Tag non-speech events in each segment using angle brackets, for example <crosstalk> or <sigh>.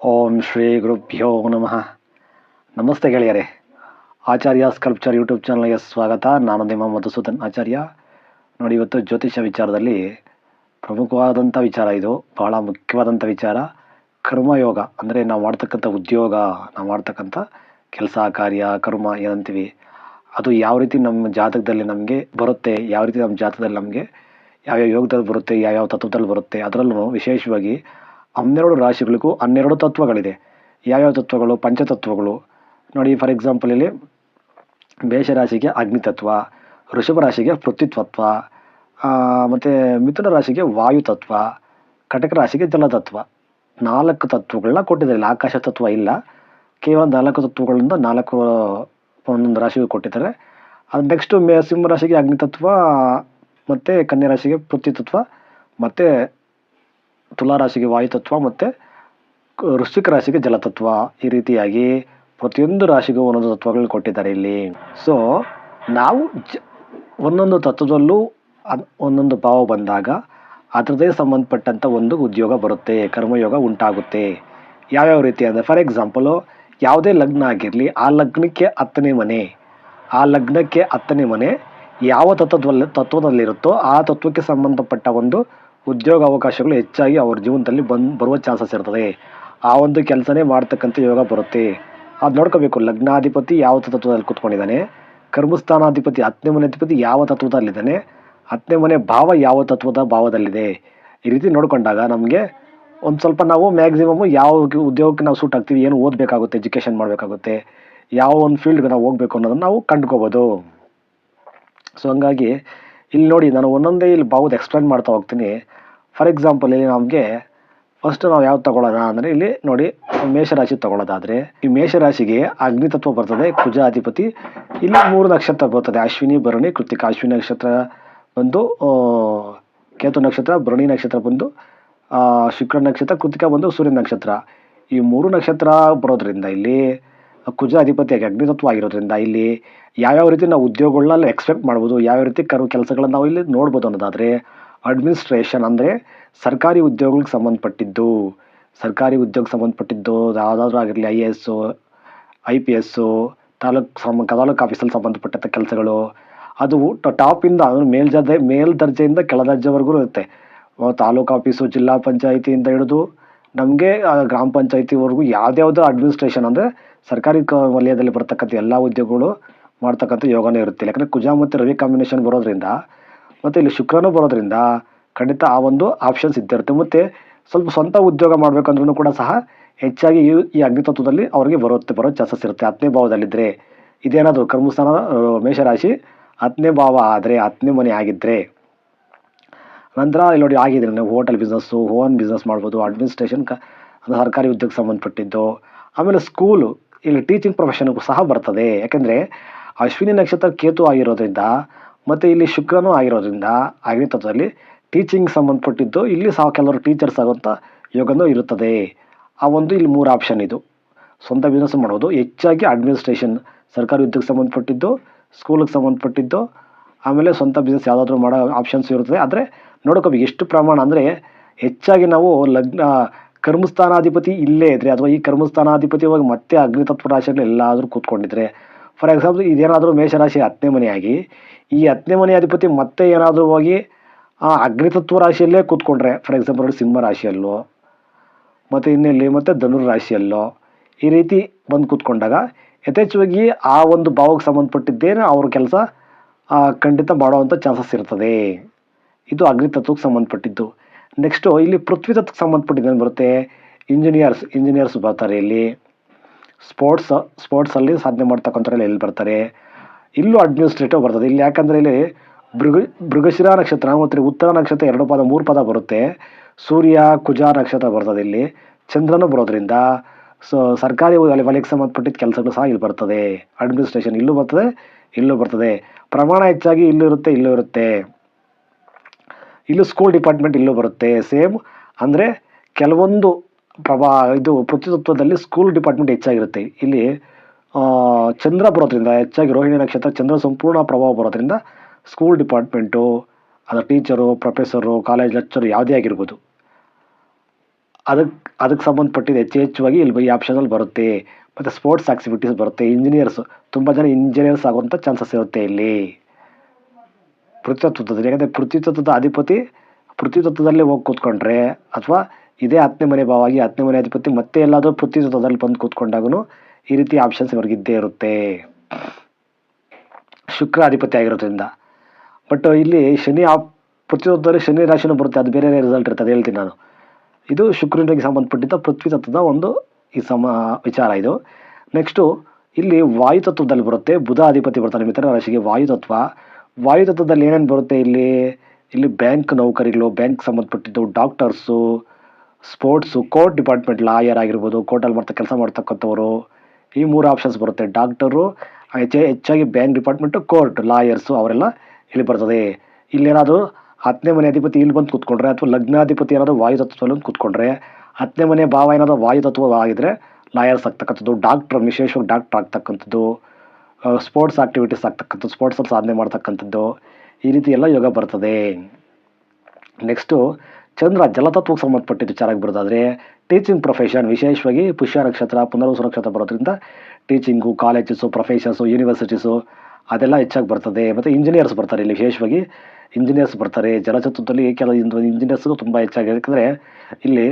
ಓಂ ಶ್ರೀ ಗುರುಭ್ಯೋ ನಮಃ. ನಮಸ್ತೆ ಗೆಳೆಯರೆ. ಆಚಾರ್ಯ ಸ್ಕಲ್ಪ್ಚರ್ ಯೂಟ್ಯೂಬ್ ಚಾನಲ್ಗೆ ಸ್ವಾಗತ. ನಾನು ನಿಮ್ಮ ಮಧುಸೂದನ್ ಆಚಾರ್ಯ. ನೋಡಿ, ಇವತ್ತು ಜ್ಯೋತಿಷ್ಯ ವಿಚಾರದಲ್ಲಿ ಪ್ರಮುಖವಾದಂಥ ವಿಚಾರ ಇದು. ಬಹಳ ಮುಖ್ಯವಾದಂಥ ವಿಚಾರ. ಕರ್ಮಯೋಗ. ಅಂದರೆ ನಾವು ಮಾಡ್ತಕ್ಕಂಥ ಉದ್ಯೋಗ, ನಾವು ಮಾಡ್ತಕ್ಕಂಥ ಕೆಲಸ, ಕಾರ್ಯ, ಕರ್ಮ ಏನಂತೀವಿ, ಅದು ಯಾವ ರೀತಿ ನಮ್ಮ ಜಾತಕದಲ್ಲಿ ನಮಗೆ ಬರುತ್ತೆ, ಯಾವ ರೀತಿ ನಮ್ಮ ಜಾತಕದಲ್ಲಿ ನಮಗೆ, ಯಾವ್ಯಾವ ಯೋಗದಲ್ಲಿ ಬರುತ್ತೆ, ಯಾವ್ಯಾವ ತತ್ವದಲ್ಲಿ ಬರುತ್ತೆ, ಅದರಲ್ಲೂ ವಿಶೇಷವಾಗಿ ಹನ್ನೆರಡು ರಾಶಿಗಳಿಗೂ ಹನ್ನೆರಡು ತತ್ವಗಳಿದೆ. ಯಾವ್ಯಾವ ತತ್ವಗಳು? ಪಂಚತತ್ವಗಳು. ನೋಡಿ ಫಾರ್ ಎಕ್ಸಾಂಪಲ್ ಇಲ್ಲಿ ಮೇಷರಾಶಿಗೆ ಅಗ್ನಿತತ್ವ, ವೃಷಭ ರಾಶಿಗೆ ಪೃಥ್ವಿತ್ವತ್ವ ಮತ್ತು ಮಿಥುನ ರಾಶಿಗೆ ವಾಯುತತ್ವ, ಕಟಕ ರಾಶಿಗೆ ಜಲತತ್ವ. ನಾಲ್ಕು ತತ್ವಗಳನ್ನ ಕೊಟ್ಟಿದ್ದಾರೆ. ಇಲ್ಲಿ ಆಕಾಶ ತತ್ವ ಇಲ್ಲ. ಕೇವಲ ನಾಲ್ಕು ತತ್ವಗಳಿಂದ ನಾಲ್ಕು, ಒಂದೊಂದು ರಾಶಿಗೂ ಕೊಟ್ಟಿದ್ದಾರೆ. ಅದು ನೆಕ್ಸ್ಟು ಮೇ, ಸಿಂಹ ರಾಶಿಗೆ ಅಗ್ನಿತತ್ವ, ಮತ್ತು ಕನ್ಯಾ ರಾಶಿಗೆ ಪೃಥ್ವಿತತ್ವ, ಮತ್ತು ತುಲಾ ರಾಶಿಗೆ ವಾಯುತತ್ವ ಮತ್ತು ವೃಶ್ಚಿಕ ರಾಶಿಗೆ ಜಲತತ್ವ ಈ ರೀತಿಯಾಗಿ ಪ್ರತಿಯೊಂದು ರಾಶಿಗೂ ಒಂದೊಂದು ತತ್ವಗಳು ಕೊಟ್ಟಿದ್ದಾರೆ ಇಲ್ಲಿ. ಸೊ ನಾವು ಜ ಒಂದೊಂದು ತತ್ವದಲ್ಲೂ ಅದು ಒಂದೊಂದು ಭಾವ ಬಂದಾಗ ಅದರದೇ ಸಂಬಂಧಪಟ್ಟಂಥ ಒಂದು ಉದ್ಯೋಗ ಬರುತ್ತೆ, ಕರ್ಮಯೋಗ ಉಂಟಾಗುತ್ತೆ. ಯಾವ್ಯಾವ ರೀತಿ ಅಂದರೆ ಫಾರ್ ಎಕ್ಸಾಂಪಲು ಯಾವುದೇ ಲಗ್ನ ಆಗಿರಲಿ, ಆ ಲಗ್ನಕ್ಕೆ ಹತ್ತನೇ ಮನೆ, ಆ ಲಗ್ನಕ್ಕೆ ಹತ್ತನೇ ಮನೆ ಯಾವ ತತ್ವದಲ್ಲಿ ತತ್ವದಲ್ಲಿರುತ್ತೋ ಆ ತತ್ವಕ್ಕೆ ಸಂಬಂಧಪಟ್ಟ ಒಂದು ಉದ್ಯೋಗ ಅವಕಾಶಗಳು ಹೆಚ್ಚಾಗಿ ಅವ್ರ ಜೀವನದಲ್ಲಿ ಬಂದು ಬರುವ ಚಾನ್ಸಸ್ ಇರ್ತದೆ. ಆ ಒಂದು ಕೆಲಸನೇ ಮಾಡ್ತಕ್ಕಂಥ ಯೋಗ ಬರುತ್ತೆ. ಅದು ನೋಡ್ಕೋಬೇಕು. ಲಗ್ನಾಧಿಪತಿ ಯಾವ ತತ್ವದಲ್ಲಿ ಕೂತ್ಕೊಂಡಿದ್ದಾನೆ? ಕರ್ಮಸ್ಥಾನಾಧಿಪತಿ, ಹತ್ತನೇ ಮನೆ ಅಧಿಪತಿ ಯಾವ ತತ್ವದಲ್ಲಿದ್ದಾನೆ? ಹತ್ತನೇ ಮನೆ ಭಾವ ಯಾವ ತತ್ವದ ಭಾವದಲ್ಲಿದೆ? ಈ ರೀತಿ ನೋಡ್ಕೊಂಡಾಗ ನಮಗೆ ಒಂದು ಸ್ವಲ್ಪ ನಾವು ಮ್ಯಾಕ್ಸಿಮಮ್ ಯಾವ ಉದ್ಯೋಗಕ್ಕೆ ನಾವು ಸೂಟ್ ಆಗ್ತೀವಿ, ಏನು ಓದಬೇಕಾಗುತ್ತೆ, ಎಜುಕೇಷನ್ ಮಾಡಬೇಕಾಗುತ್ತೆ, ಯಾವ ಒಂದು ಫೀಲ್ಡ್ಗೆ ನಾವು ಹೋಗ್ಬೇಕು ಅನ್ನೋದನ್ನು ನಾವು ಕಂಡ್ಕೋಬೋದು. ಸೊ ಹಂಗಾಗಿ ಇಲ್ಲಿ ನೋಡಿ, ನಾನು ಒಂದೊಂದೇ ಇಲ್ಲಿ ಭಾವದ ಎಕ್ಸ್ಪ್ಲೇನ್ ಮಾಡ್ತಾ ಹೋಗ್ತೀನಿ. ಫಾರ್ ಎಕ್ಸಾಂಪಲ್ ಇಲ್ಲಿ ನಮಗೆ ಫಸ್ಟ್ ನಾವು ಯಾವ್ದು ತಗೊಳ್ಳೋಣ ಅಂದರೆ ಇಲ್ಲಿ ನೋಡಿ, ಮೇಷರಾಶಿ ತಗೊಳ್ಳೋದಾದ್ರೆ, ಈ ಮೇಷರಾಶಿಗೆ ಅಗ್ನಿ ತತ್ವ ಬರ್ತದೆ ಕುಜ ಅಧಿಪತಿ ಇಲ್ಲಿ ಮೂರು ನಕ್ಷತ್ರ ಬರ್ತದೆ, ಅಶ್ವಿನಿ, ಭರಣಿ ಕೃತಿಕ ಅಶ್ವಿನಿ ನಕ್ಷತ್ರ ಬಂದು ಕೇತು ನಕ್ಷತ್ರ, ಭರಣಿ ನಕ್ಷತ್ರ ಬಂದು ಶುಕ್ರ ನಕ್ಷತ್ರ ಕೃತಿಕ ಬಂದು ಸೂರ್ಯ ನಕ್ಷತ್ರ. ಈ ಮೂರು ನಕ್ಷತ್ರ ಬರೋದ್ರಿಂದ ಇಲ್ಲಿ ಕುಜ ಅಧಿಪತಿಯಾಗಿ ಅಗ್ನಿತತ್ವ ಆಗಿರೋದ್ರಿಂದ ಇಲ್ಲಿ ಯಾವ್ಯಾವ ರೀತಿ ನಾವು ಉದ್ಯೋಗಗಳನ್ನ ಎಕ್ಸ್ಪೆಕ್ಟ್ ಮಾಡ್ಬೋದು ಯಾವ ರೀತಿ ಕರು ಕೆಲಸಗಳನ್ನ ನಾವು ಇಲ್ಲಿ ನೋಡ್ಬೋದು ಅನ್ನೋದಾದರೆ ಅಡ್ಮಿನಿಸ್ಟ್ರೇಷನ್ ಅಂದರೆ ಸರ್ಕಾರಿ ಉದ್ಯೋಗಗಳಿಗೆ ಸಂಬಂಧಪಟ್ಟಿದ್ದು, ಸರ್ಕಾರಿ ಉದ್ಯೋಗ ಸಂಬಂಧಪಟ್ಟಿದ್ದು ಯಾವುದಾದ್ರೂ ಆಗಿರಲಿ I A S I P S taluk ಸಮ, ತಾಲೂಕು ಆಫೀಸಲ್ಲಿ ಸಂಬಂಧಪಟ್ಟಂಥ ಕೆಲಸಗಳು, ಅದು ಟಾಪಿಂದ ಅಂದ್ರೆ ಮೇಲ್ಜಾದೆ ಮೇಲ್ದರ್ಜೆಯಿಂದ ಕೆಳದರ್ಜೆವರೆಗೂ ಇರುತ್ತೆ. ತಾಲೂಕು ಆಫೀಸು ಜಿಲ್ಲಾ ಪಂಚಾಯಿತಿಯಿಂದ ಹಿಡಿದು ನಮಗೆ ಗ್ರಾಮ ಪಂಚಾಯಿತಿವರೆಗೂ ಯಾವುದ್ಯಾವುದೋ ಅಡ್ಮಿನಿಸ್ಟ್ರೇಷನ್ ಅಂದರೆ ಸರ್ಕಾರಿ ಕ ವಲಯದಲ್ಲಿ ಬರ್ತಕ್ಕಂಥ ಎಲ್ಲ ಉದ್ಯೋಗಗಳು ಮಾಡ್ತಕ್ಕಂಥ ಯೋಗನೇ ಇರುತ್ತೆ. ಯಾಕಂದರೆ ಕುಜ ಮತ್ತು ರವಿ ಕಾಂಬಿನೇಷನ್ ಬರೋದ್ರಿಂದ ಮತ್ತು ಇಲ್ಲಿ ಶುಕ್ರನೂ ಬರೋದ್ರಿಂದ ಖಂಡಿತ ಆ ಒಂದು ಆಪ್ಷನ್ಸ್ ಇದ್ದಿರುತ್ತೆ. ಮತ್ತು ಸ್ವಲ್ಪ ಸ್ವಂತ ಉದ್ಯೋಗ ಮಾಡಬೇಕಂದ್ರೂ ಕೂಡ ಸಹ ಹೆಚ್ಚಾಗಿ ಈ ಈ ಅಗ್ನಿತತ್ವದಲ್ಲಿ ಅವರಿಗೆ ಬರುತ್ತೆ, ಬರೋ ಚಾನ್ಸಸ್ ಇರುತ್ತೆ. ಹತ್ತನೇ ಭಾವದಲ್ಲಿದ್ದರೆ ಇದೇನಾದರೂ ಕರ್ಮಸ್ಥಾನ ಮೇಷರಾಶಿ ಹತ್ತನೇ ಭಾವ ಆದರೆ ಹತ್ತನೇ ಮನೆ ಆಗಿದ್ದರೆ ನಂತರ ಇಲ್ಲಿ ನೋಡಿ ಆಗಿದ್ರೆ ನೀವು ಹೋಟೆಲ್ ಬಿಸ್ನೆಸ್ಸು ಓನ್ ಬಿಸ್ನೆಸ್ ಮಾಡ್ಬೋದು ಅಡ್ಮಿನಿಸ್ಟ್ರೇಷನ್ ಕ ಸರ್ಕಾರಿ ಉದ್ಯೋಗಕ್ಕೆ ಸಂಬಂಧಪಟ್ಟಿದ್ದು, ಆಮೇಲೆ ಸ್ಕೂಲು ಇಲ್ಲಿ ಟೀಚಿಂಗ್ ಪ್ರೊಫೆಷನ್ಗೂ ಸಹ ಬರ್ತದೆ. ಯಾಕೆಂದರೆ ಅಶ್ವಿನಿ ನಕ್ಷತ್ರ ಕೇತು ಆಗಿರೋದ್ರಿಂದ ಮತ್ತು ಇಲ್ಲಿ ಶುಕ್ರನೂ ಆಗಿರೋದ್ರಿಂದ ಆಗಿನ ತತ್ವದಲ್ಲಿ ಟೀಚಿಂಗ್ ಸಂಬಂಧಪಟ್ಟಿದ್ದು ಇಲ್ಲಿ ಸಹ ಕೆಲವರು ಟೀಚರ್ಸ್ ಆಗುವಂಥ ಯೋಗನೂ ಇರುತ್ತದೆ. ಆ ಒಂದು ಇಲ್ಲಿ ಮೂರು ಆಪ್ಷನ್ ಇದು. ಸ್ವಂತ ಬಿಸ್ನೆಸ್ ಮಾಡೋದು ಹೆಚ್ಚಾಗಿ ಅಡ್ಮಿನಿಸ್ಟ್ರೇಷನ್ ಸರ್ಕಾರಿ ಉದ್ಯೋಗಕ್ಕೆ ಸಂಬಂಧಪಟ್ಟಿದ್ದು ಸ್ಕೂಲಿಗೆ ಸಂಬಂಧಪಟ್ಟಿದ್ದು, ಆಮೇಲೆ ಸ್ವಂತ ಬಿಸ್ನೆಸ್ ಯಾವುದಾದ್ರೂ ಮಾಡೋ ಆಪ್ಷನ್ಸ್ ಇರುತ್ತದೆ. ಆದರೆ ನೋಡ್ಕೋಬೇಕು, ಎಷ್ಟು ಪ್ರಮಾಣ ಅಂದರೆ ಹೆಚ್ಚಾಗಿ ನಾವು ಲಗ್ನ ಕರ್ಮಸ್ಥಾನಾಧಿಪತಿ ಇಲ್ಲೇ ಇದ್ದರೆ ಅಥವಾ ಈ ಕರ್ಮಸ್ಥಾನಾಧಿಪತಿ ಹೋಗಿ ಮತ್ತೆ ಅಗ್ನಿತತ್ವ ರಾಶಿಯಲ್ಲಿ ಎಲ್ಲಾದರೂ ಕೂತ್ಕೊಂಡಿದ್ರೆ ಫಾರ್ ಎಕ್ಸಾಂಪಲ್ ಇದೇನಾದರೂ ಮೇಷರಾಶಿ ಹತ್ತನೇ ಮನೆಯಾಗಿ, ಈ ಹತ್ತನೇ ಮನೆ ಅಧಿಪತಿ ಮತ್ತೆ ಏನಾದರೂ ಹೋಗಿ ಆ ಅಗ್ನಿತತ್ವ ರಾಶಿಯಲ್ಲೇ ಕೂತ್ಕೊಂಡ್ರೆ ಫಾರ್ ಎಕ್ಸಾಂಪಲ್ ಸಿಂಹ ರಾಶಿಯಲ್ಲೋ, ಮತ್ತು ಇನ್ನೆಲ್ಲಿ ಮತ್ತು ಧನುರ್ ರಾಶಿಯಲ್ಲೋ, ಈ ರೀತಿ ಬಂದು ಕೂತ್ಕೊಂಡಾಗ ಯಥೇಚ್ಛವಾಗಿ ಆ ಒಂದು ಭಾವಕ್ಕೆ ಸಂಬಂಧಪಟ್ಟಿದ್ದೇನೆ ಅವ್ರ ಕೆಲಸ ಖಂಡಿತ ಮಾಡುವಂಥ ಚಾನ್ಸಸ್ ಇರ್ತದೆ. ಇದು ಅಗ್ನಿತತ್ವಕ್ಕೆ ಸಂಬಂಧಪಟ್ಟಿದ್ದು. ನೆಕ್ಸ್ಟು ಇಲ್ಲಿ ಪೃಥ್ವಿ ತತ್ವಕ್ಕೆ ಸಂಬಂಧಪಟ್ಟಿದ್ದೇನು ಬರುತ್ತೆ? ಇಂಜಿನಿಯರ್ಸ್ ಇಂಜಿನಿಯರ್ಸ್ ಬರ್ತಾರೆ ಇಲ್ಲಿ. ಸ್ಪೋರ್ಟ್ಸ್ ಸ್ಪೋರ್ಟ್ಸಲ್ಲಿ ಸಾಧನೆ ಮಾಡ್ತಕ್ಕಂಥವ್ರಲ್ಲಿ ಎಲ್ಲಿ ಬರ್ತಾರೆ? ಇಲ್ಲೂ ಅಡ್ಮಿನಿಸ್ಟ್ರೇಟಿವ್ ಬರ್ತದೆ. ಇಲ್ಲಿ ಯಾಕಂದರೆ ಇಲ್ಲಿ ಮೃಗ ಮೃಗಶಿರಾ ನಕ್ಷತ್ರ, ಮತ್ತು ಉತ್ತರ ನಕ್ಷತ್ರ ಎರಡು ಪದ, ಮೂರು ಪದ ಬರುತ್ತೆ. ಸೂರ್ಯ, ಕುಜ ನಕ್ಷತ್ರ ಬರ್ತದೆ ಇಲ್ಲಿ. ಚಂದ್ರನು ಬರೋದ್ರಿಂದ. ಸೊ ಸರ್ಕಾರಿ ವಲ- ವಲಯಕ್ಕೆ ಸಂಬಂಧಪಟ್ಟಿದ್ದ ಕೆಲಸಗಳು ಸಹ ಇಲ್ಲಿ ಬರ್ತದೆ. ಅಡ್ಮಿನಿಸ್ಟ್ರೇಷನ್ ಇಲ್ಲೂ ಬರ್ತದೆ ಇಲ್ಲೂ ಬರ್ತದೆ. ಪ್ರಮಾಣ ಹೆಚ್ಚಾಗಿ ಇಲ್ಲೂ ಇರುತ್ತೆ ಇಲ್ಲೂ ಇರುತ್ತೆ. ಇಲ್ಲೂ ಸ್ಕೂಲ್ ಡಿಪಾರ್ಟ್ಮೆಂಟ್ ಇಲ್ಲೂ ಬರುತ್ತೆ. ಸೇಮ್ ಅಂದರೆ ಕೆಲವೊಂದು ಪ್ರಭಾ, ಇದು ಪೃಥ್ವಿತತ್ವದಲ್ಲಿ ಸ್ಕೂಲ್ ಡಿಪಾರ್ಟ್ಮೆಂಟ್ ಹೆಚ್ಚಾಗಿರುತ್ತೆ. ಇಲ್ಲಿ ಚಂದ್ರ ಬರೋದ್ರಿಂದ, ಹೆಚ್ಚಾಗಿ ರೋಹಿಣಿ ನಕ್ಷತ್ರ ಚಂದ್ರ ಸಂಪೂರ್ಣ ಪ್ರಭಾವ ಬರೋದ್ರಿಂದ ಸ್ಕೂಲ್ ಡಿಪಾರ್ಟ್ಮೆಂಟು ಅದರ ಟೀಚರು ಪ್ರೊಫೆಸರು ಕಾಲೇಜ್ ಲೆಕ್ಚರು ಯಾವುದೇ ಆಗಿರ್ಬೋದು. ಅದಕ್ಕೆ ಅದಕ್ಕೆ ಸಂಬಂಧಪಟ್ಟಿದ್ದು ಹೆಚ್ಚು ಹೆಚ್ಚುವಾಗಿ ಇಲ್ಲಿ ಈ ಆಪ್ಷನಲ್ಲಿ ಬರುತ್ತೆ. ಮತ್ತು ಸ್ಪೋರ್ಟ್ಸ್ ಆಕ್ಟಿವಿಟೀಸ್ ಬರುತ್ತೆ. ಇಂಜಿನಿಯರ್ಸ್ ತುಂಬ ಜನ ಇಂಜಿನಿಯರ್ಸ್ ಆಗುವಂಥ ಚಾನ್ಸಸ್ ಇರುತ್ತೆ ಇಲ್ಲಿ. ಪೃಥ್ವಿತತ್ವದಲ್ಲಿ ಯಾಕಂದರೆ ಪೃಥ್ವಿತತ್ವದ ಅಧಿಪತಿ ಪೃಥ್ವಿತತ್ವದಲ್ಲೇ ಹೋಗಿ ಕೂತ್ಕೊಂಡ್ರೆ ಅಥವಾ ಇದೇ ಹತ್ತನೇ ಮನೆ ಭಾವವಾಗಿ ಹತ್ತನೇ ಮನೆ ಅಧಿಪತಿ ಮತ್ತೆ ಎಲ್ಲಾದರೂ ಪೃಥ್ವಿತತ್ವದಲ್ಲಿ ಬಂದು ಕೂತ್ಕೊಂಡಾಗೂ ಈ ರೀತಿ ಆಪ್ಷನ್ಸ್ ಇವ್ರಿಗೆ ಇದ್ದೇ ಇರುತ್ತೆ. ಶುಕ್ರ ಅಧಿಪತಿ ಆಗಿರೋದ್ರಿಂದ. ಬಟ್ ಇಲ್ಲಿ ಶನಿ ಆ ಪೃಥ್ವಿತತ್ವದಲ್ಲಿ ಶನಿ ರಾಶಿನೂ ಬರುತ್ತೆ. ಅದು ಬೇರೆ ರಿಸಲ್ಟ್ ಇರ್ತದೆ ಹೇಳ್ತೀನಿ ನಾನು. ಇದು ಶುಕ್ರನಿಗೆ ಸಂಬಂಧಪಟ್ಟಿದ್ದ ಪೃಥ್ವಿ ತತ್ವದ ಒಂದು ಈ ಸಮ ವಿಚಾರ ಇದು. ನೆಕ್ಸ್ಟು ಇಲ್ಲಿ ವಾಯು ತತ್ವದಲ್ಲಿ ಬರುತ್ತೆ. ಬುಧ ಅಧಿಪತಿ ಬರ್ತಾನೆ ಮಿತ್ರ ರಾಶಿಗೆ. ವಾಯು ತತ್ವ ವಾಯು ತತ್ವದಲ್ಲಿ ಏನೇನು ಬರುತ್ತೆ ಇಲ್ಲಿ? ಇಲ್ಲಿ ಬ್ಯಾಂಕ್ ನೌಕರಿಗಳು, ಬ್ಯಾಂಕ್ ಸಂಬಂಧಪಟ್ಟಿದ್ದು doctors, sports, court department lawyer ಆಗಿರ್ಬೋದು ಕೋರ್ಟಲ್ಲಿ ಮಾಡ್ತಾ ಕೆಲಸ ಮಾಡ್ತಕ್ಕಂಥವ್ರು, ಈ ಮೂರು ಆಪ್ಷನ್ಸ್ ಬರುತ್ತೆ. ಡಾಕ್ಟರು, ಹೆಚ್ಚೆ ಹೆಚ್ಚಾಗಿ ಬ್ಯಾಂಕ್ ಡಿಪಾರ್ಟ್ಮೆಂಟು, ಕೋರ್ಟ್ ಲಾಯರ್ಸು ಅವರೆಲ್ಲ ಇಲ್ಲಿ ಬರ್ತದೆ. ಇಲ್ಲೇನಾದರೂ ಹತ್ತನೇ ಮನೆ ಅಧಿಪತಿ ಇಲ್ಲಿ ಬಂದು ಕೂತ್ಕೊಂಡ್ರೆ ಅಥವಾ ಲಗ್ನಾಧಿಪತಿ ಏನಾದರೂ ವಾಯುತತ್ವದಲ್ಲಿ ಕೂತ್ಕೊಂಡ್ರೆ, ಹತ್ತನೇ ಮನೆ ಭಾವ ಏನಾದರೂ ವಾಯುತತ್ವ ಆಗಿದ್ರೆ ಲಾಯರ್ಸ್ ಆಗ್ತಕ್ಕಂಥದ್ದು, ಡಾಕ್ಟ್ರ್ ವಿಶೇಷವಾಗಿ ಡಾಕ್ಟ್ರ್ ಆಗ್ತಕ್ಕಂಥದ್ದು ಸ್ಪೋರ್ಟ್ಸ್ ಆಕ್ಟಿವಿಟೀಸ್ ಆಗ್ತಕ್ಕಂಥದ್ದು ಸ್ಪೋರ್ಟ್ಸಲ್ಲಿ ಸಾಧನೆ ಮಾಡ್ತಕ್ಕಂಥದ್ದು, ಈ ರೀತಿ ಎಲ್ಲ ಯೋಗ ಬರ್ತದೆ. ನೆಕ್ಸ್ಟು ಚಂದ್ರ ಜಲತತ್ವಕ್ಕೆ ಸಂಬಂಧಪಟ್ಟಿದ್ದು ವಿಚಾರಕ್ಕೆ ಬರೋದಾದರೆ ಟೀಚಿಂಗ್ ಪ್ರೊಫೆಷನ್ ವಿಶೇಷವಾಗಿ ಪುಷ್ಯ ನಕ್ಷತ್ರ ಪುನರ್ವಸು ನಕ್ಷತ್ರ ಬರೋದ್ರಿಂದ ಟೀಚಿಂಗು ಕಾಲೇಜಸ್ಸು ಪ್ರೊಫೆಷನ್ಸು ಯೂನಿವರ್ಸಿಟೀಸು ಅದೆಲ್ಲ ಹೆಚ್ಚಾಗಿ ಬರ್ತದೆ. ಮತ್ತು ಇಂಜಿನಿಯರ್ಸ್ ಬರ್ತಾರೆ ಇಲ್ಲಿ ವಿಶೇಷವಾಗಿ. ಇಂಜಿನಿಯರ್ಸ್ ಬರ್ತಾರೆ. ಜಲತತ್ವದಲ್ಲಿ ಕೆಲವು ಇಂಜಿನಿಯರ್ಸ್ಗೂ ತುಂಬ ಹೆಚ್ಚಾಗಿ. ಯಾಕಂದರೆ ಇಲ್ಲಿ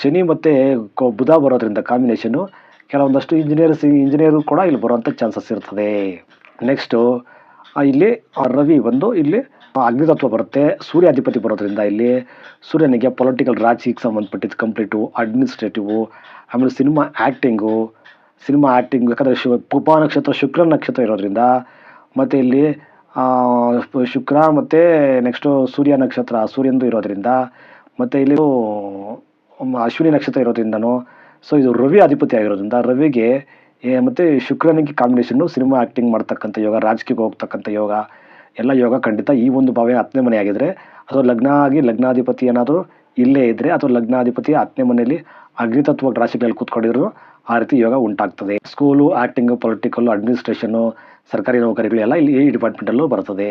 ಶನಿ ಮತ್ತು ಬುಧ ಬರೋದ್ರಿಂದ ಕಾಂಬಿನೇಷನ್ನು ಕೆಲವೊಂದಷ್ಟು ಇಂಜಿನಿಯರ್ಸ್ ಇಂಜಿನಿಯರು ಕೂಡ ಇಲ್ಲಿ ಬರುವಂಥ ಚಾನ್ಸಸ್ ಇರ್ತದೆ. ನೆಕ್ಸ್ಟು ಇಲ್ಲಿ ರವಿ ಬಂದು ಇಲ್ಲಿ ಅಗ್ನಿತತ್ವ ಬರುತ್ತೆ. ಸೂರ್ಯ ಅಧಿಪತಿ ಬರೋದ್ರಿಂದ ಇಲ್ಲಿ ಸೂರ್ಯನಿಗೆ ಪೊಲಿಟಿಕಲ್ ರಾಜಕೀಯಕ್ಕೆ ಸಂಬಂಧಪಟ್ಟಿದ್ದು ಕಂಪ್ಲೀಟು ಅಡ್ಮಿನಿಸ್ಟ್ರೇಟಿವು ಆಮೇಲೆ ಸಿನಿಮಾ ಆ್ಯಕ್ಟಿಂಗು ಸಿನಿಮಾ ಆ್ಯಕ್ಟಿಂಗ್ ಯಾಕಂದರೆ ಶು ಪುಪ ನಕ್ಷತ್ರ, ಶುಕ್ರ ನಕ್ಷತ್ರ ಇರೋದ್ರಿಂದ ಮತ್ತು ಇಲ್ಲಿ ಶುಕ್ರ ಮತ್ತು ನೆಕ್ಸ್ಟು ಸೂರ್ಯ ನಕ್ಷತ್ರ, ಸೂರ್ಯಂದು ಇರೋದ್ರಿಂದ ಮತ್ತು ಇಲ್ಲಿ ಅಶ್ವಿನಿ ನಕ್ಷತ್ರ ಇರೋದ್ರಿಂದನೂ ಸೊ ಇದು ರವಿ ಅಧಿಪತಿ ಆಗಿರೋದ್ರಿಂದ ರವಿಗೆ ಮತ್ತೆ ಶುಕ್ರನಿಗೆ ಕಾಂಬಿನೇಷನ್ನು ಸಿನಿಮಾ ಆ್ಯಕ್ಟಿಂಗ್ ಮಾಡ್ತಕ್ಕಂಥ ಯೋಗ, ರಾಜಕೀಯಕ್ಕೆ ಹೋಗ್ತಕ್ಕಂಥ ಯೋಗ, ಎಲ್ಲ ಯೋಗ ಖಂಡಿತ ಈ ಒಂದು ಭಾವ ಹತ್ತನೇ ಮನೆ ಆಗಿದ್ರೆ, ಅಥವಾ ಲಗ್ನ ಆಗಿ ಲಗ್ನಾಧಿಪತಿ ಏನಾದರೂ ಇಲ್ಲೇ ಇದ್ದರೆ ಅಥವಾ ಲಗ್ನಾಧಿಪತಿ ಹತ್ತನೇ ಮನೆಯಲ್ಲಿ ಅಗ್ನಿತತ್ವ ರಾಶಿಗಳಲ್ಲಿ ಕೂತ್ಕೊಂಡಿದ್ರು, ಆ ರೀತಿ ಯೋಗ ಉಂಟಾಗ್ತದೆ. ಸ್ಕೂಲು ಆ್ಯಕ್ಟಿಂಗು ಪೊಲಿಟಿಕಲ್ಲು ಅಡ್ಮಿನಿಸ್ಟ್ರೇಷನು ಸರ್ಕಾರಿ ನೌಕರಿಗಳೆಲ್ಲ ಇಲ್ಲಿ ಈ ಡಿಪಾರ್ಟ್ಮೆಂಟಲ್ಲೂ ಬರ್ತದೆ.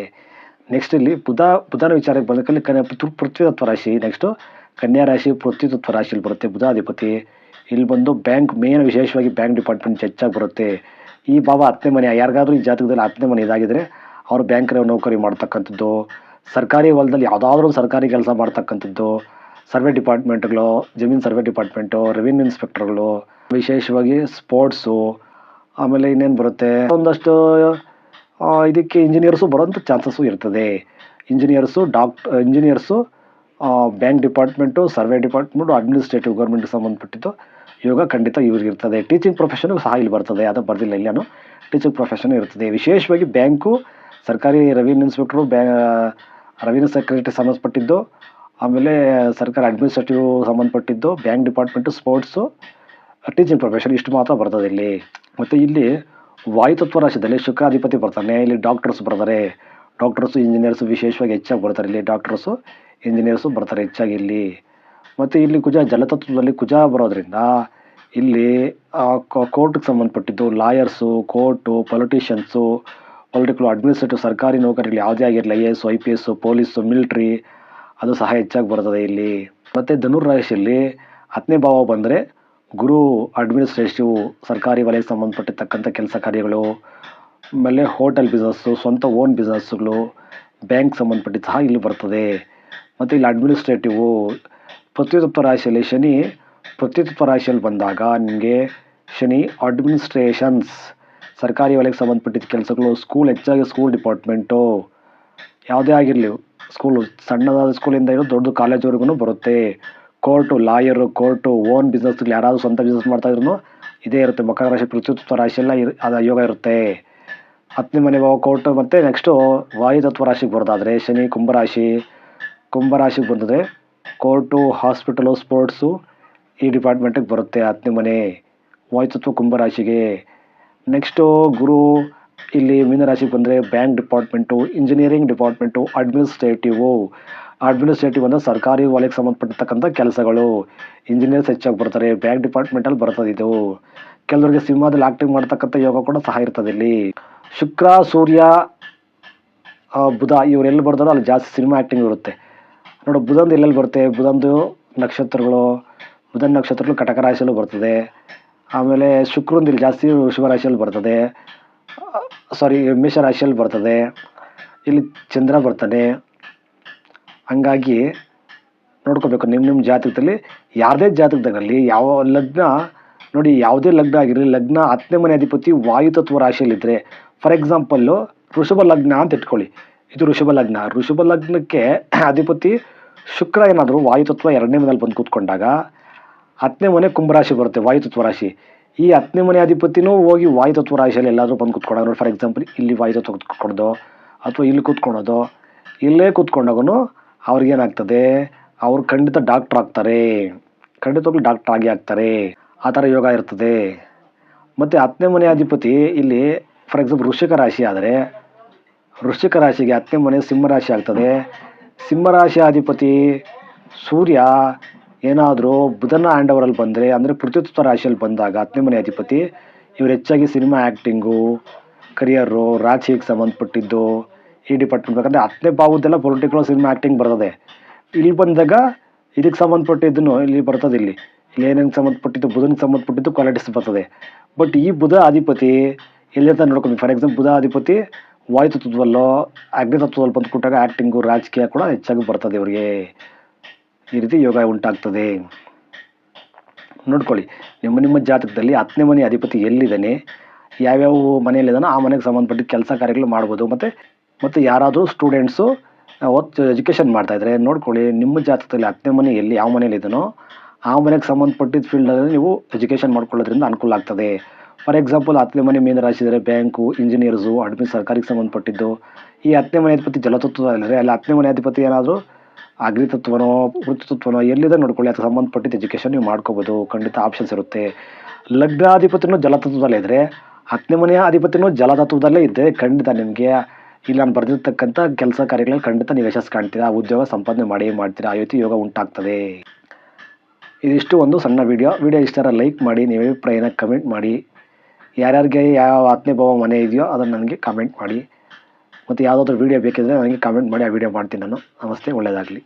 ನೆಕ್ಸ್ಟ್ ಇಲ್ಲಿ ಬುಧ, ಬುಧನ ವಿಚಾರಕ್ಕೆ ಬಂದಕಲ್ಲಿ ಕನ್ಯಾ ಪೃಥ್ವಿ ತತ್ವ ರಾಶಿ ನೆಕ್ಸ್ಟು ಕನ್ಯಾ ರಾಶಿ ಪೃಥ್ವಿತತ್ವ ರಾಶಿಯಲ್ಲಿ ಬರುತ್ತೆ, ಬುಧಾಧಿಪತಿ. ಇಲ್ಲಿ ಬಂದು ಬ್ಯಾಂಕ್ ಮೇನ್ ವಿಶೇಷವಾಗಿ ಬ್ಯಾಂಕ್ ಡಿಪಾರ್ಟ್ಮೆಂಟ್ ಹೆಚ್ಚಾಗಿ ಬರುತ್ತೆ. ಈ ಭಾವ ಹತ್ತನೇ ಮನೆ, ಯಾರಿಗಾದರೂ ಈ ಜಾತಕದಲ್ಲಿ ಹತ್ತನೇ ಮನೆ ಇದಾಗಿದ್ರೆ ಅವರು ಬ್ಯಾಂಕ್ರ ನೌಕರಿ ಮಾಡ್ತಕ್ಕಂಥದ್ದು. ಸರ್ಕಾರಿ ಹೊಲದಲ್ಲಿ ಯಾವುದಾದ್ರೂ ಸರ್ಕಾರಿ ಕೆಲಸ ಮಾಡ್ತಕ್ಕಂಥದ್ದು. ಸರ್ವೆ ಡಿಪಾರ್ಟ್ಮೆಂಟ್ಗಳು, ಜಮೀನು ಸರ್ವೆ ಡಿಪಾರ್ಟ್ಮೆಂಟು ರೆವಿನ್ಯೂ ಇನ್ಸ್ಪೆಕ್ಟರ್ಗಳು ವಿಶೇಷವಾಗಿ ಸ್ಪೋರ್ಟ್ಸು ಆಮೇಲೆ ಇನ್ನೇನು ಬರುತ್ತೆ? ಒಂದಷ್ಟು ಇದಕ್ಕೆ ಇಂಜಿನಿಯರ್ಸು ಬರೋಂಥ ಚಾನ್ಸಸ್ಸು ಇರ್ತದೆ. Engineers ಡಾಕ್ಟ್ engineers bank department survey department administrative government ಸಂಬಂಧಪಟ್ಟಿದ್ದು ಯೋಗ ಖಂಡಿತ ಇವ್ರಿಗೆ ಇರ್ತದೆ. ಟೀಚಿಂಗ್ ಪ್ರೊಫೆಷನ್ಗೂ ಸಹ ಇಲ್ಲಿ ಬರ್ತದೆ. ಅದು ಬರ್ದಿಲ್ಲ ಇಲ್ಲೇನು ಟೀಚಿಂಗ್ ಪ್ರೊಫೆಷನ್ ಇರ್ತದೆ. ವಿಶೇಷವಾಗಿ ಬ್ಯಾಂಕು ಸರ್ಕಾರಿ ರೆವಿನ್ಯೂ ಇನ್ಸ್ಪೆಕ್ಟ್ರು ಬ್ಯಾ ರೆವಿನ್ಯೂ ಸೆಕ್ರೆಟರಿ ಸಂಬಂಧಪಟ್ಟಿದ್ದು, ಆಮೇಲೆ ಸರ್ಕಾರಿ ಅಡ್ಮಿನಿಸ್ಟ್ರೇಟಿವ್ ಸಂಬಂಧಪಟ್ಟಿದ್ದು bank department sports teaching profession ಇಷ್ಟು ಮಾತ್ರ ಬರ್ತದೆ ಇಲ್ಲಿ. ಮತ್ತು ಇಲ್ಲಿ ವಾಯುತತ್ವ ರಾಶಿಯಲ್ಲಿ ಶುಕ್ರಾಧಿಪತಿ ಬರ್ತಾನೆ. ಇಲ್ಲಿ ಡಾಕ್ಟರ್ಸ್ ಬರ್ತಾರೆ. ಡಾಕ್ಟರ್ಸು, ಇಂಜಿನಿಯರ್ಸು ವಿಶೇಷವಾಗಿ ಹೆಚ್ಚಾಗಿ ಬರ್ತಾರೆ. ಇಲ್ಲಿ ಡಾಕ್ಟರ್ಸು, ಇಂಜಿನಿಯರ್ಸು ಬರ್ತಾರೆ ಹೆಚ್ಚಾಗಿ ಇಲ್ಲಿ. ಮತ್ತು ಇಲ್ಲಿ ಕುಜ ಜಲತತ್ವದಲ್ಲಿ ಕುಜ ಬರೋದ್ರಿಂದ ಇಲ್ಲಿ ಕೋರ್ಟ್ಗೆ ಸಂಬಂಧಪಟ್ಟಿದ್ದು lawyers, court, politicians, political administrative ಸರ್ಕಾರಿ ನೌಕರಿಗಳು ಯಾವುದೇ ಆಗಿರಲಿ, I S, I P S police, military, ಅದು ಸಹ ಹೆಚ್ಚಾಗಿ ಬರ್ತದೆ ಇಲ್ಲಿ. ಮತ್ತು ಧನುರ್ ರಾಶಿಯಲ್ಲಿ ಹತ್ತನೇ ಭಾವ ಬಂದರೆ ಗುರು ಅಡ್ಮಿನಿಸ್ಟ್ರೇಟಿವ್ ಸರ್ಕಾರಿ ವಲಯಕ್ಕೆ ಸಂಬಂಧಪಟ್ಟಿರ್ತಕ್ಕಂಥ ಕೆಲಸ ಕಾರ್ಯಗಳು ಆಮೇಲೆ ಹೋಟೆಲ್ ಬಿಸ್ನೆಸ್ಸು ಸ್ವಂತ ಓನ್ ಬಿಸ್ನೆಸ್ಸುಗಳು ಬ್ಯಾಂಕ್ ಸಂಬಂಧಪಟ್ಟಿದ್ದು ಸಹ ಇಲ್ಲಿ ಬರ್ತದೆ. ಮತ್ತು ಇಲ್ಲಿ ಅಡ್ಮಿನಿಸ್ಟ್ರೇಟಿವು ಪೃಥ್ವಿತತ್ವ ರಾಶಿಯಲ್ಲಿ ಶನಿ ಪೃಥ್ವಿತತ್ವ ರಾಶಿಯಲ್ಲಿ ಬಂದಾಗ ನಿಮಗೆ ಶನಿ ಅಡ್ಮಿನಿಸ್ಟ್ರೇಷನ್ಸ್ ಸರ್ಕಾರಿ ವಲಯಕ್ಕೆ ಸಂಬಂಧಪಟ್ಟಿದ್ದ ಕೆಲಸಗಳು ಸ್ಕೂಲ್ ಹೆಚ್ಚಾಗಿ ಸ್ಕೂಲ್ ಡಿಪಾರ್ಟ್ಮೆಂಟು ಯಾವುದೇ ಆಗಿರಲಿ ಸ್ಕೂಲು ಸಣ್ಣದಾದ ಸ್ಕೂಲಿಂದ ಇರೋ ದೊಡ್ಡ ಕಾಲೇಜ್ವರೆಗೂ ಬರುತ್ತೆ. ಕೋರ್ಟು ಲಾಯರು ಕೋರ್ಟು ಓನ್ ಬಿಸ್ನೆಸ್ಗಳು ಯಾರಾದರೂ ಸ್ವಂತ ಬಿಸ್ನೆಸ್ ಮಾಡ್ತಾ ಇದೇ ಇರುತ್ತೆ. ಮಕರ ರಾಶಿ ಪೃಥ್ವಿತ್ವ ರಾಶಿಯೆಲ್ಲ ಇರ್, ಅದು ಯೋಗ ಇರುತ್ತೆ. ಹತ್ತನೇ ಮನೆ ವಾಕೌಟ್ ಮತ್ತು ನೆಕ್ಸ್ಟು ವಾಯುತತ್ವ ರಾಶಿಗೆ ಬರೋದಾದರೆ ಶನಿ ಕುಂಭರಾಶಿ ಕುಂಭರಾಶಿಗೆ ಬಂದರೆ ಕೋರ್ಟು ಹಾಸ್ಪಿಟಲು ಸ್ಪೋರ್ಟ್ಸು ಈ ಡಿಪಾರ್ಟ್ಮೆಂಟಿಗೆ ಬರುತ್ತೆ ಹತ್ತನೇ ಮನೆ. ವಾಯುತತ್ವ ಕುಂಭರಾಶಿಗೆ ನೆಕ್ಸ್ಟು ಗುರು ಇಲ್ಲಿ ಮೀನರಾಶಿಗೆ ಬಂದರೆ bank department engineering department administrative administrative ಅಂದರೆ ಸರ್ಕಾರಿ ವಲಯಕ್ಕೆ ಸಂಬಂಧಪಟ್ಟಿರ್ತಕ್ಕಂಥ ಕೆಲಸಗಳು. ಇಂಜಿನಿಯರ್ಸ್ ಹೆಚ್ಚಾಗಿ ಬರ್ತಾರೆ ಬ್ಯಾಂಕ್ ಡಿಪಾರ್ಟ್ಮೆಂಟಲ್ಲಿ ಬರ್ತದೆ ಇದು. ಕೆಲವರಿಗೆ ಸಿನಿಮಾದಲ್ಲಿ ಆ್ಯಕ್ಟಿಂಗ್ ಮಾಡ್ತಕ್ಕಂಥ ಯೋಗ ಕೂಡ ಸಹ ಇರ್ತದೆ ಇಲ್ಲಿ. ಶುಕ್ರ, ಸೂರ್ಯ ಬುಧ ಇವರೆಲ್ಲಿ ಬರ್ತಾರೋ ಅಲ್ಲಿ ಜಾಸ್ತಿ ಸಿನಿಮಾ ಆ್ಯಕ್ಟಿಂಗ್ ಇರುತ್ತೆ. ನೋಡು, ಬುಧಂದು ಎಲ್ಲೆಲ್ಲಿ ಬರುತ್ತೆ? ಬುಧಂದು ನಕ್ಷತ್ರಗಳು, ಬುಧನ ನಕ್ಷತ್ರಗಳು ಕಟಕ ರಾಶಿಯಲ್ಲೂ ಬರ್ತದೆ. ಆಮೇಲೆ ಶುಕ್ರಂದಿಲ್ಲಿ ಜಾಸ್ತಿ ಶುಭ ರಾಶಿಯಲ್ಲಿ ಬರ್ತದೆ. ಸಾರಿ ಮೇಷ ರಾಶಿಯಲ್ಲಿ ಬರ್ತದೆ. ಇಲ್ಲಿ ಚಂದ್ರ ಬರ್ತಾನೆ ಹಂಗಾಗಿ ನೋಡ್ಕೋಬೇಕು ನಿಮ್ಮ ನಿಮ್ಮ ಜಾತಕದಲ್ಲಿ ಯಾವುದೇ ಜಾತಕದಲ್ಲಿ ಯಾವ ಲಗ್ನ, ನೋಡಿ, ಯಾವುದೇ ಲಗ್ನ ಆಗಿರಲಿ, ಲಗ್ನ ಹತ್ತನೇ ಮನೆ ಅಧಿಪತಿ ವಾಯುತತ್ವ ರಾಶಿಯಲ್ಲಿದ್ದರೆ ಫಾರ್ ಎಕ್ಸಾಂಪಲ್ಲು ಋಷಭ ಲಗ್ನ ಅಂತ ಇಟ್ಕೊಳ್ಳಿ. ಇದು ಋಷಭ ಲಗ್ನ. ಋಷಭ ಲಗ್ನಕ್ಕೆ <clears throat> ಅಧಿಪತಿ ಶುಕ್ರ ಏನಾದರೂ ವಾಯುತತ್ವ ಎರಡನೇ ಮನೇಲಿ ಬಂದು ಕೂತ್ಕೊಂಡಾಗ ಹತ್ತನೇ ಮನೆ ಕುಂಭರಾಶಿ ಬರುತ್ತೆ, ವಾಯುತತ್ವ ರಾಶಿ. ಈ ಹತ್ತನೇ ಮನೆ ಅಧಿಪತಿನೂ ಹೋಗಿ ವಾಯುತತ್ವ ರಾಶಿಯಲ್ಲಿ ಎಲ್ಲಾದರೂ ಬಂದು ಕೂತ್ಕೊಂಡಾಗ ನೋಡಿ ಫಾರ್ ಎಕ್ಸಾಂಪಲ್ ಇಲ್ಲಿ ವಾಯುತತ್ವ ಕೂತ್ಕೊಡೋದು ಅಥವಾ ಇಲ್ಲಿ ಕೂತ್ಕೊಳ್ಳೋದು ಇಲ್ಲೇ ಕೂತ್ಕೊಂಡಾಗೂ ಅವ್ರಿಗೇನಾಗ್ತದೆ ಅವ್ರು ಖಂಡಿತ ಡಾಕ್ಟ್ರ್ ಆಗ್ತಾರೆ. ಖಂಡಿತವಾಗ್ಲೂ ಡಾಕ್ಟ್ರ್ ಆಗಿ ಆಗ್ತಾರೆ. ಆ ಥರ ಯೋಗ ಇರ್ತದೆ. ಮತ್ತು ಹತ್ತನೇ ಮನೆ ಅಧಿಪತಿ ಇಲ್ಲಿ ಫಾರ್ ಎಕ್ಸಾಂಪಲ್ ವೃಶ್ಚಿಕ ರಾಶಿ ಆದರೆ, ವೃಶ್ಚಿಕ ರಾಶಿಗೆ ಹತ್ತನೇ ಮನೆ ಸಿಂಹರಾಶಿ ಆಗ್ತದೆ. ಸಿಂಹರಾಶಿ ಅಧಿಪತಿ ಸೂರ್ಯ ಏನಾದರೂ ಬುಧನ ಹ್ಯಾಂಡ್ ಓವರಲ್ಲಿ ಬಂದರೆ, ಅಂದರೆ ಪೃಥ್ವಿತ್ವ ರಾಶಿಯಲ್ಲಿ ಬಂದಾಗ ಹತ್ತನೇ ಮನೆ ಅಧಿಪತಿ, ಇವರು ಹೆಚ್ಚಾಗಿ ಸಿನಿಮಾ ಆ್ಯಕ್ಟಿಂಗು ಕರಿಯರು, ರಾಜಕೀಯಕ್ಕೆ ಸಂಬಂಧಪಟ್ಟಿದ್ದು, ಈ ಡಿಪಾರ್ಟ್ಮೆಂಟ್ ಬೇಕಂದರೆ ಹತ್ತನೇ ಭಾವದ್ದೆಲ್ಲ ಪೊಲಿಟಿಕಲ್ ಸಿನಿಮಾ ಆ್ಯಕ್ಟಿಂಗ್ ಬರ್ತದೆ. ಇಲ್ಲಿ ಬಂದಾಗ ಇದಕ್ಕೆ ಸಂಬಂಧಪಟ್ಟಿದ್ದನ್ನು ಇಲ್ಲಿ ಬರ್ತದೆ ಇಲ್ಲಿ. ಇಲ್ಲಿ ಏನೇನು ಸಂಬಂಧಪಟ್ಟಿದ್ದು, ಬುಧನಿಗೆ ಸಂಬಂಧಪಟ್ಟಿದ್ದು ಕ್ವಾಲಿಟೀಸ್ ಬರ್ತದೆ. ಬಟ್ ಈ ಬುಧ ಅಧಿಪತಿ ಎಲ್ಲಿಂದ ನೋಡ್ಕೊಂಡ್ವಿ? ಫಾರ್ ಎಕ್ಸಾಂಪಲ್ ಬುಧ ಅಧಿಪತಿ ವಾಯುತತ್ವದಲ್ಲೋ, ಅಗ್ನಿತತ್ವದಲ್ಲಿ ಬಂದು ಕೊಟ್ಟಾಗ ಆ್ಯಕ್ಟಿಂಗು ರಾಜಕೀಯ ಕೂಡ ಹೆಚ್ಚಾಗಿ ಬರ್ತದೆ ಇವರಿಗೆ. ಈ ರೀತಿ ಯೋಗ ಉಂಟಾಗ್ತದೆ. ನೋಡ್ಕೊಳ್ಳಿ, ನಿಮ್ಮ ನಿಮ್ಮ ಜಾತಕದಲ್ಲಿ ಹತ್ತನೇ ಮನೆ ಅಧಿಪತಿ ಎಲ್ಲಿದ್ದಾನೆ? ಯಾವ್ಯಾವ ಮನೆಯಲ್ಲಿದ್ದಾನೋ ಆ ಮನೆಗೆ ಸಂಬಂಧಪಟ್ಟ ಕೆಲಸ ಕಾರ್ಯಗಳು ಮಾಡ್ಬೋದು. ಮತ್ತು ಮತ್ತು ಯಾರಾದರೂ ಸ್ಟೂಡೆಂಟ್ಸು ಓದ್ ಎಜುಕೇಷನ್ ಮಾಡ್ತಾಯಿದ್ರೆ ನೋಡ್ಕೊಳ್ಳಿ, ನಿಮ್ಮ ಜಾತಕದಲ್ಲಿ ಹತ್ತನೇ ಮನೆ ಎಲ್ಲಿ, ಯಾವ ಮನೆಯಲ್ಲಿದ್ದಾನೋ ಆ ಮನೆಗೆ ಸಂಬಂಧಪಟ್ಟಿದ್ದ ಫೀಲ್ಡಲ್ಲಿ ನೀವು ಎಜುಕೇಷನ್ ಮಾಡ್ಕೊಳ್ಳೋದ್ರಿಂದ ಅನುಕೂಲ ಆಗ್ತದೆ. ಫಾರ್ ಎಕ್ಸಾಂಪಲ್ ಹತ್ತನೇ ಮನೆ ಮೀನ ರಾಶಿದರೆ ಬ್ಯಾಂಕು ಇಂಜಿನಿಯರ್ಸು ಅಡ್ಮಿನ್ ಸರ್ಕಾರಿಗೆ ಸಂಬಂಧಪಟ್ಟಿದ್ದು, ಈ ಹತ್ತನೇ ಮನೆ ಅಧಿಪತಿ ಜಲತತ್ವದಲ್ಲಿದೆ ಅಲ್ಲಿ ಹತ್ತನೇ ಮನೆ ಅಧಿಪತಿ ಏನಾದರೂ ಅಗ್ನಿತತ್ವನೋ, ವೃತ್ತಿತತ್ವನೋ ಎಲ್ಲಿದೆ ನೋಡ್ಕೊಳ್ಳಿ, ಅದಕ್ಕೆ ಸಂಬಂಧಪಟ್ಟಿದ್ದ ಎಜುಕೇಷನ್ ನೀವು ಮಾಡ್ಕೋಬೋದು, ಖಂಡಿತ ಆಪ್ಷನ್ಸ್ ಇರುತ್ತೆ. ಲಗ್ನಾಧಿಪತಿನೂ ಜಲತತ್ವದಲ್ಲೇ ಇದ್ದರೆ ಹತ್ತನೇ ಮನೆಯ ಅಧಿಪತಿನೂ ಜಲತತ್ವದಲ್ಲೇ ಇದ್ದರೆ ಖಂಡಿತ ನಿಮಗೆ ಇಲ್ಲಿ ನಾನು ಬರೆದಿರ್ತಕ್ಕಂಥ ಕೆಲಸ ಕಾರ್ಯಗಳಲ್ಲಿ ಖಂಡಿತ ನೀವು ಯಶಸ್ಸು ಕಾಣ್ತೀರಾ, ಉದ್ಯೋಗ ಸಂಪಾದನೆ ಮಾಡಿ ಮಾಡ್ತೀರಾ ಆ ರೀತಿ ಯೋಗ ಉಂಟಾಗ್ತದೆ. ಇದಿಷ್ಟು ಒಂದು ಸಣ್ಣ ವಿಡಿಯೋ ವಿಡಿಯೋ ಇಷ್ಟರ ಲೈಕ್ ಮಾಡಿ ನೀವು ಅಭಿಪ್ರಾಯನ ಕಮೆಂಟ್ ಮಾಡಿ. ಯಾರ್ಯಾರಿಗೆ ಯಾವ ಹತ್ತನೇ ಭಾವ ಮನೆ ಇದೆಯೋ ಅದನ್ನು ನನಗೆ ಕಮೆಂಟ್ ಮಾಡಿ. ಮತ್ತು ಯಾವುದಾದ್ರೂ ವೀಡಿಯೋ ಬೇಕಿದ್ದರೆ ನನಗೆ ಕಮೆಂಟ್ ಮಾಡಿ, ಆ ವೀಡಿಯೋ ಮಾಡ್ತೀನಿ ನಾನು. ನಮಸ್ತೆ ಒಳ್ಳೆಯದಾಗಲಿ